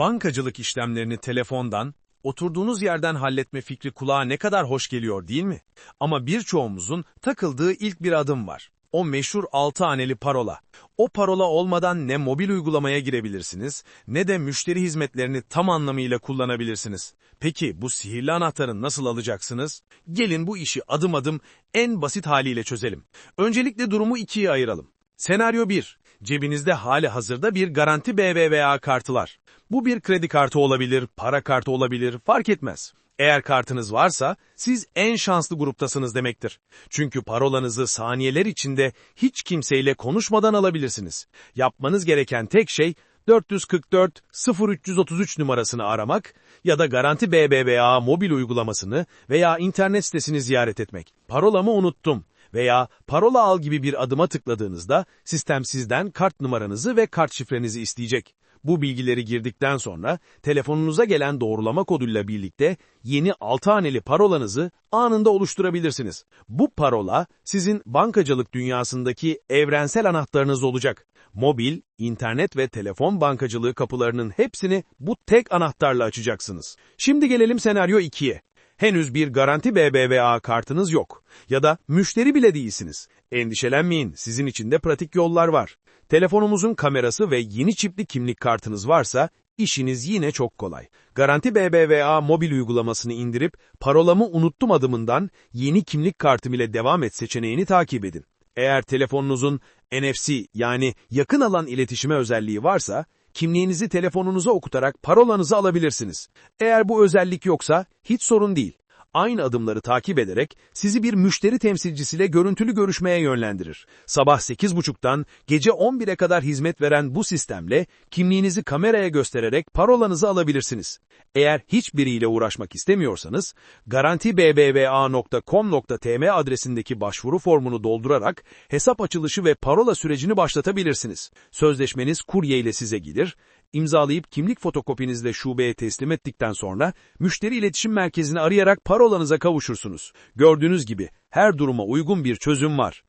Bankacılık işlemlerini telefondan, oturduğunuz yerden halletme fikri kulağa ne kadar hoş geliyor değil mi? Ama birçoğumuzun takıldığı ilk bir adım var. O meşhur 6 haneli parola. O parola olmadan ne mobil uygulamaya girebilirsiniz, ne de müşteri hizmetlerini tam anlamıyla kullanabilirsiniz. Peki bu sihirli anahtarı nasıl alacaksınız? Gelin bu işi adım adım en basit haliyle çözelim. Öncelikle durumu ikiye ayıralım. Senaryo 1. Cebinizde hali hazırda bir garanti BBVA kartı var. Bu bir kredi kartı olabilir, para kartı olabilir, fark etmez. Eğer kartınız varsa siz en şanslı gruptasınız demektir. Çünkü parolanızı saniyeler içinde hiç kimseyle konuşmadan alabilirsiniz. Yapmanız gereken tek şey 444 0333 numarasını aramak ya da Garanti BBVA mobil uygulamasını veya internet sitesini ziyaret etmek. Parolamı unuttum veya parola al gibi bir adıma tıkladığınızda sistem sizden kart numaranızı ve kart şifrenizi isteyecek. Bu bilgileri girdikten sonra telefonunuza gelen doğrulama koduyla birlikte yeni 6 haneli parolanızı anında oluşturabilirsiniz. Bu parola sizin bankacılık dünyasındaki evrensel anahtarınız olacak. Mobil, internet ve telefon bankacılığı kapılarının hepsini bu tek anahtarla açacaksınız. Şimdi gelelim senaryo 2'ye. Henüz bir garanti BBVA kartınız yok ya da müşteri bile değilsiniz. Endişelenmeyin, sizin için de pratik yollar var. Telefonumuzun kamerası ve yeni çipli kimlik kartınız varsa işiniz yine çok kolay. Garanti BBVA mobil uygulamasını indirip parolamı unuttum adımından yeni kimlik kartım ile devam et seçeneğini takip edin. Eğer telefonunuzun NFC yani yakın alan iletişime özelliği varsa kimliğinizi telefonunuza okutarak parolanızı alabilirsiniz. Eğer bu özellik yoksa hiç sorun değil. Aynı adımları takip ederek sizi bir müşteri temsilcisiyle görüntülü görüşmeye yönlendirir. Sabah 8.30'dan gece 11'e kadar hizmet veren bu sistemle kimliğinizi kameraya göstererek parolanızı alabilirsiniz. Eğer hiçbiriyle uğraşmak istemiyorsanız, garantibbva.com.tm adresindeki başvuru formunu doldurarak hesap açılışı ve parola sürecini başlatabilirsiniz. Sözleşmeniz kurye ile size gelir, imzalayıp kimlik fotokopinizle şubeye teslim ettikten sonra müşteri iletişim merkezini arayarak parolanıza kavuşursunuz. Gördüğünüz gibi her duruma uygun bir çözüm var.